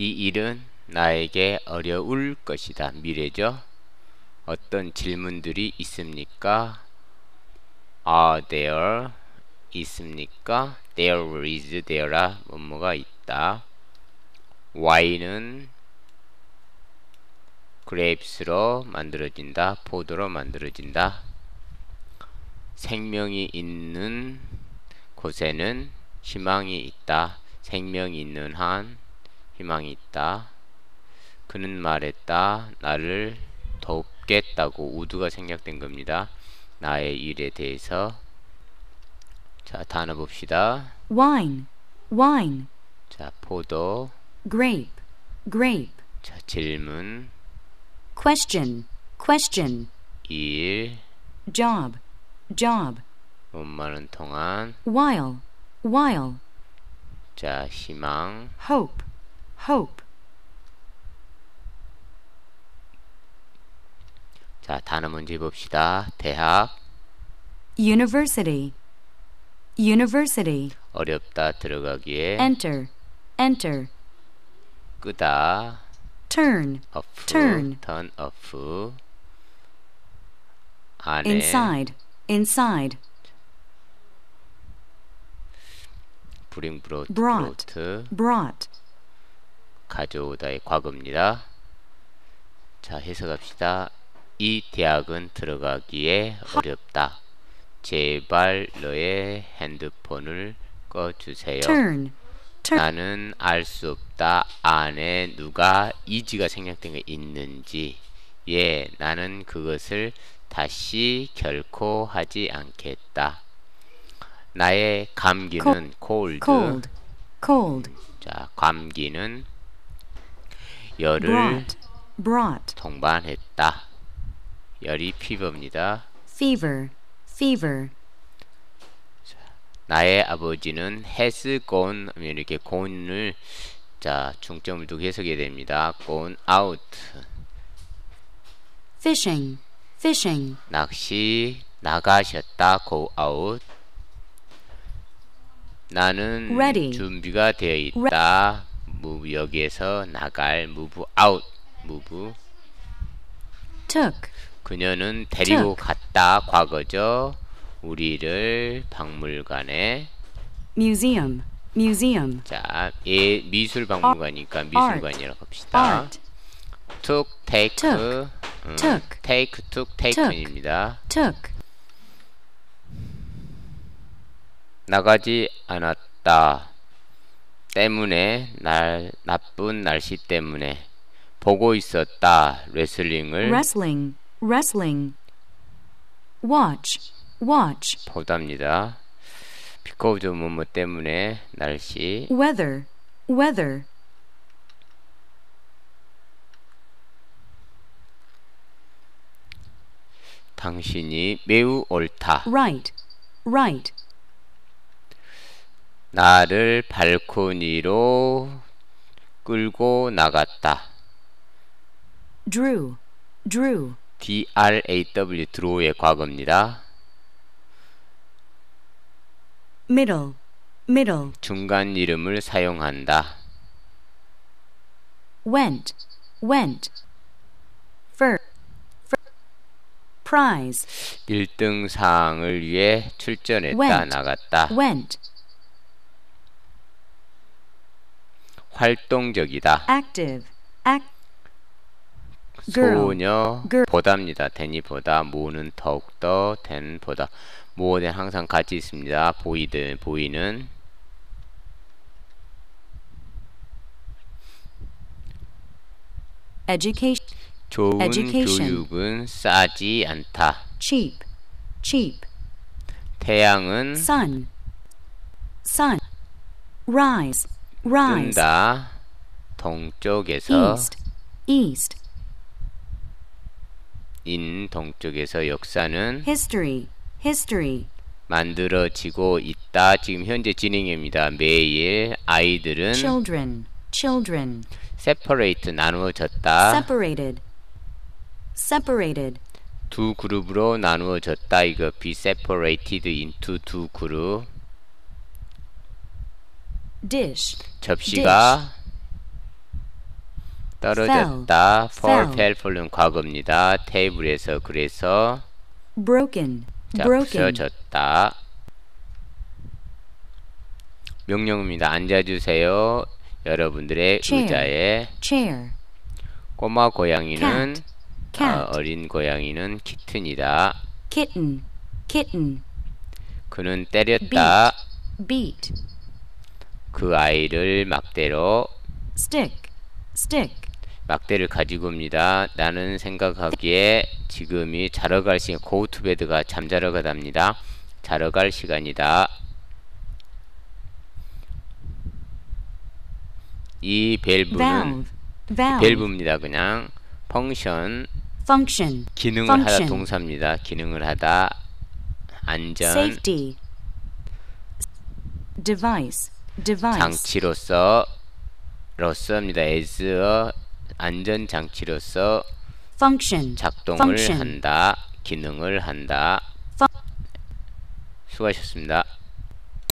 이 일은 나에게 어려울 것이다. 미래죠. 어떤 질문들이 있습니까? Are there 있습니까? There is there라 뭐뭐가 있다. Y는 grapes로 만들어진다. 포도로 만들어진다. 생명이 있는 곳에는 희망이 있다. 생명이 있는 한 희망이 있다. 그는 말했다. 나를 돕겠다고 우드가 생략된 겁니다. 나의 일에 대해서 자 단어 봅시다. wine, wine, 자 포도 grape, grape, 자 질문 question, question, 일 job, job, 원만은 동안 while, while, 자 희망 hope, hope, 자 단어 문제 봅시다. 대학 university, university, 어렵다 들어가기에 enter, enter, 끄다 turn, off Turn. turn off 안에 inside, inside, bring brought Brought. brought brought, 가져오다의 과거입니다. 자 해석합시다. 이 대학은 들어가기에 어렵다. 제발 너의 핸드폰을 꺼주세요. turn, turn, 나는 알 수 없다. 안에 누가 이지가 생략된 게 있는지. 예, 나는 그것을 다시 결코 하지 않겠다. 나의 감기는 cold. cold, cold, 자, 감기는 열을 brought, brought, 동반했다. 열이 피부입니다. fever, fever, 나의 아버지는 has gone 하면 이렇게 gone을 자 중점을 두고 해석해야 됩니다. gone out fishing, fishing, 낚시 나가셨다 go out 나는 Ready. 준비가 되어 있다 move 여기에서 나갈 move out move took, 그녀는 데리고 갔다 과거죠 우리를 박물관에 museum, museum, 자, 예, 미술 박물관이니까 미술관이라고 합시다. art, took, take, Took. 음, Took. take, took, taken입니다. took, 나가지 않았다. 때문에 날 나쁜 날씨 때문에 보고 있었다. 레슬링을 wrestling, wrestling, watch, watch, 보답니다. because 뭐뭐 때문에 날씨 weather, weather, 당신이 매우 옳다. right, right, 나를 발코니로 끌고 나갔다. drew, drew, D-R-A-W 드로우의 과거입니다. middle, middle, 중간 이름을 사용한다. went, went, fur, fur, prize, 1등 상을 위해 출전했다. Went. 나갔다. went, 활동적이다. active, act, 소녀 girl. 보답니다. 대니 보다 모는 더욱더 된 보다 모는 항상 같이 있습니다. 보이든 보이는 education, 좋은 Education. 교육은 싸지 않다. cheap, cheap, 태양은 sun, sun, rise, rise, 뜬다. 동쪽에서 east, east, 인 동쪽에서 역사는 history, history, 만들어지고 있다. 지금 현재 진행입니다. 매일 아이들은 children, children, separate 나누어졌다. separated, separated, 두 그룹으로 나누어졌다. 이거 be separated into 두 그룹. Dish, 접시가 떨어졌다. fall, fell. fall은 과거입니다. 테이블에서 그래서 broken, 부서졌다. 명령입니다. 앉아주세요. 여러분들의 Chair. 의자에 chair, 꼬마 고양이는 cat, 어, cat, 어린 고양이는 키튼이다. kitten, kitten, 그는 때렸다. beat, 그 아이를 막대로 stick, stick, 막대를 가지고 옵니다. 나는 생각하기에 지금이 자러 갈 시간, go to bed가 잠자러 가답니다. 자러 갈 시간이다. 이 밸브는 valve, valve, 밸브입니다. 그냥 펑션 function, 기능을 하다 function. 동사입니다. 기능을 하다 안전 safety, device, 장치로서 로서입니다. as a 안전 장치로서 function, 작동을 function. 한다. 기능을 한다. 펑- 수고하셨습니다.